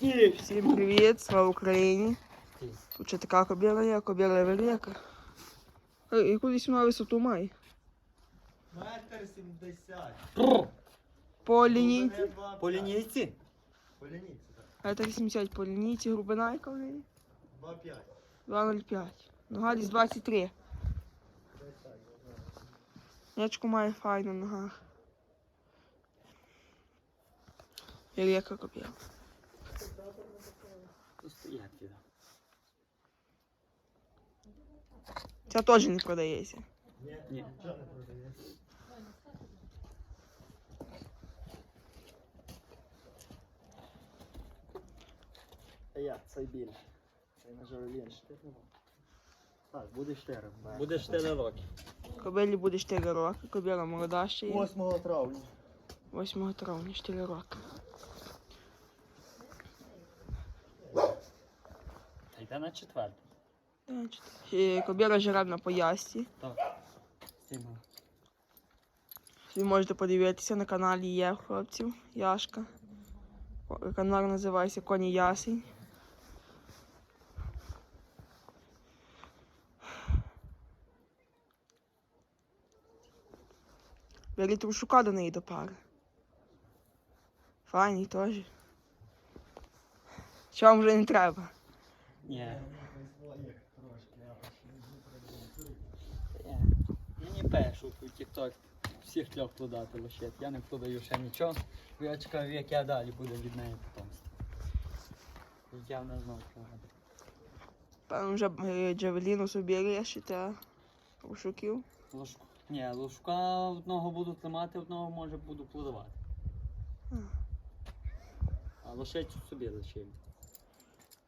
Всім привіт, слава Україні. Тут ще така кобіла є, кобіла велика. Е, Яку десь вона висоту має? Метр сімдесят. По лінійці. По лінійці? По лінійці, так. Метр 70 по лінійці, глибина яка в неї? 2,5. 2,05. Нога десь 23. Ячку має файну ногах. Велика кобіла. Ця теж не продається. Ні, Ні. як, цей біль. Цей на жавелін 4 Так, буде 4. Буде 4 роки. Кобилі буде 4 роки, кобіла молода ще є. 8 травня. 8 травня, 4 роки. Йде на четверту. Е, Кобіла жеребна по ясті. Так. Сіма. Ви можете подивитися на каналі є хлопців Яшка. Канал називається Коні Ясень. Беріть рушука до неї до пари. Файний теж. Вам вже не треба? Ні. А ще не. Не пишу у TikTok всіх трьох продати лошет. Я не продаю ще нічого. Я чекаю, як я далі буду від неї потомство. Я в нас знову прогадаю. Певно, вже е, Джавеліну собі рішите рушуків. Ложку. Ні, ложка одного буду тримати, одного може буду продавати. А лошецю собі лишив.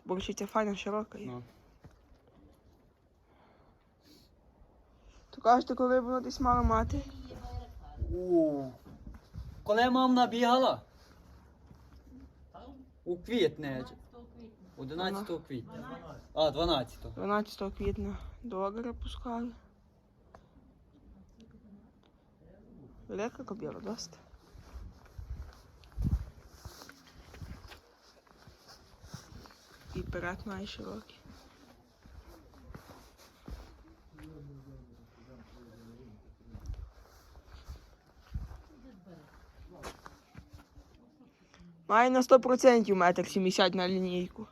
Бо рушиця файна, широка є. Ну. То кажете, коли воно десь мало мати? У. Коли мам набігала? У квітні. 11 квітня. А, 12. 12 квітня до Огара пускали. Велика кобіла, досить. І перед має широкий. Має на 100% метр 70 на лінійку.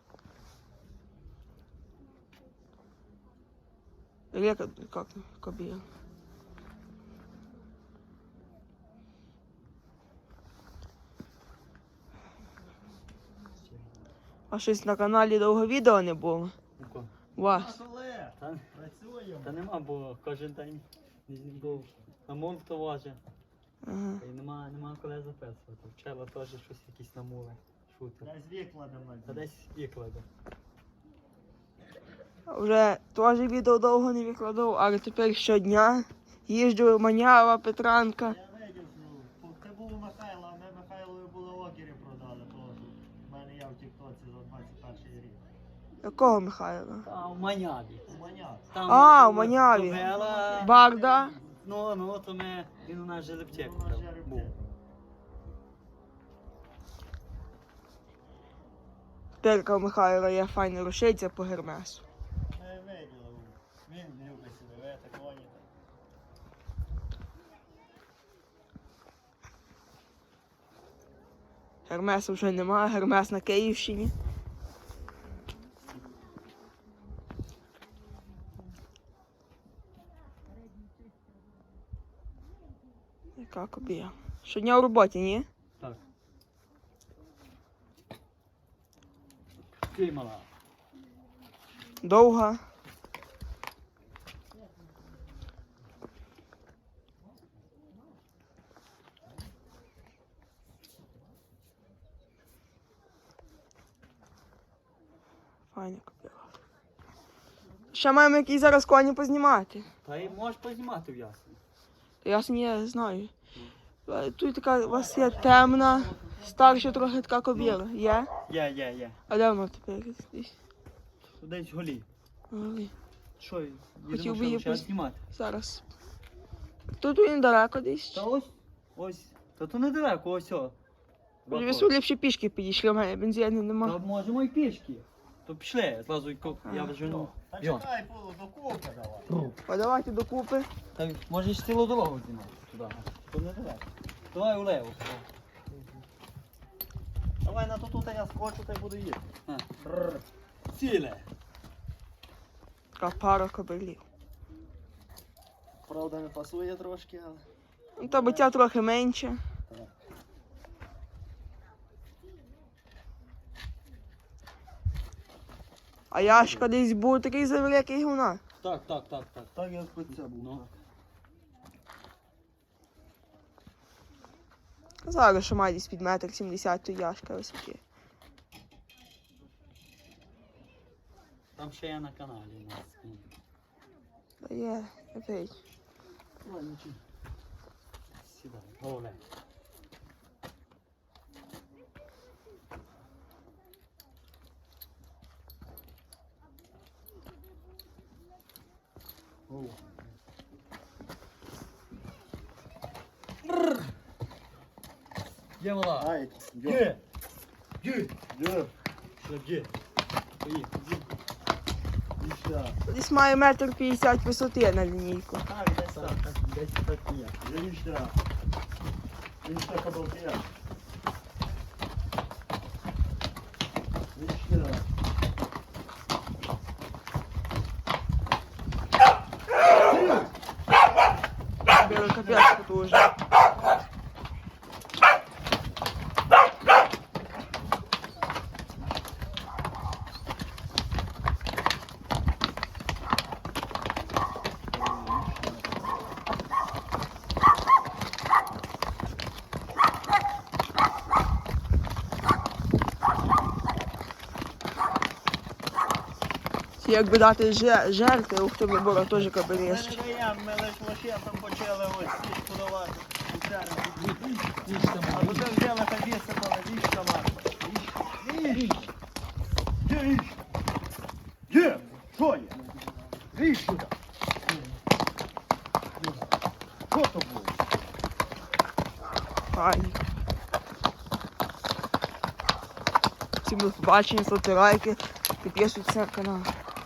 Река, как кобіла. А щось на каналі довго відео не було. У вас. Та, та нема, бо кожен день був на мулту возі. Ага. І нема, нема коли записувати. Вчора теж щось якісь намули. Шутер. Десь викладемо. Та десь викладе. Вже теж відео довго не викладав, але тепер щодня їжджу Манява, Петранка. Я видів, ну, це був у Михайла, а ми Михайлові були огірі продали теж. У мене я в Тіктоці за 21 рік. Якого Михайла? В маняві. У Маняк. Там А, в Маняві. Кобила. Барда. Ну, ну, то ми, він у нас жеребчик У був. Тепер у Михайла є файна рушиця по гермесу. Він любить себе, ви так коні. Гермесу вже немає, Гермес на Київщині. Яка кобія? Щодня у роботі, ні? Так. Ти мала. Довга. Файна. Ще маємо якісь зараз коні познімати. Та й можеш познімати в ясно. Я ж знаю. Тут така у вас є темна, старша трохи така кобіла. Є? Є, є, є. А де вона тепер? Десь? Десь голі. Ой, Що, Хотів би її лише знімати? Зараз. Тут він далеко десь. Та ось, ось. Та то недалеко, ось о. Ви сюди ліпше пішки підійшли, у мене бензину Та нема. можемо і пішки. То пішли, зразу й ко- я Ага. вже ну. Та Йо. чекай, було, до купи давай. Подавайте докупи. Та можеш цілу дорогу знімати туди. То не давай. Давай улево. Давай на ту тут я скочу, та й буду їсти. Ціле. Така пара кобилів. Правда, не пасує трошки, але. Ну, та биття трохи менше. А Яшка десь був такий завеликий гуна. Так, так, так, так. Так я спиться був. Ну. Казали, що має десь під метр сімдесят то Яшка високі. Там ще є на каналі у нас. Та є, опять. Давай, нічого. Сідай, головне. Є мала. Ай, Є. Є. Є. Що є? Поїхали. І ще. Десь має метр п'ятдесят висоти на лінійку. Так, десь Так, так. так, десь так і є. Є і ще. І ще кабалки. І ще. Білий капець потужний. Якби дати же- жерти, ух ти би була теж даємо, ми лише лошетам почали ось сітку давати. Ніч там. А тут взяли та висипали. Віщ. Є. Що є? Віщ сюди. Було? Всім до побачення, ставте лайки, підписуйтесь на канал.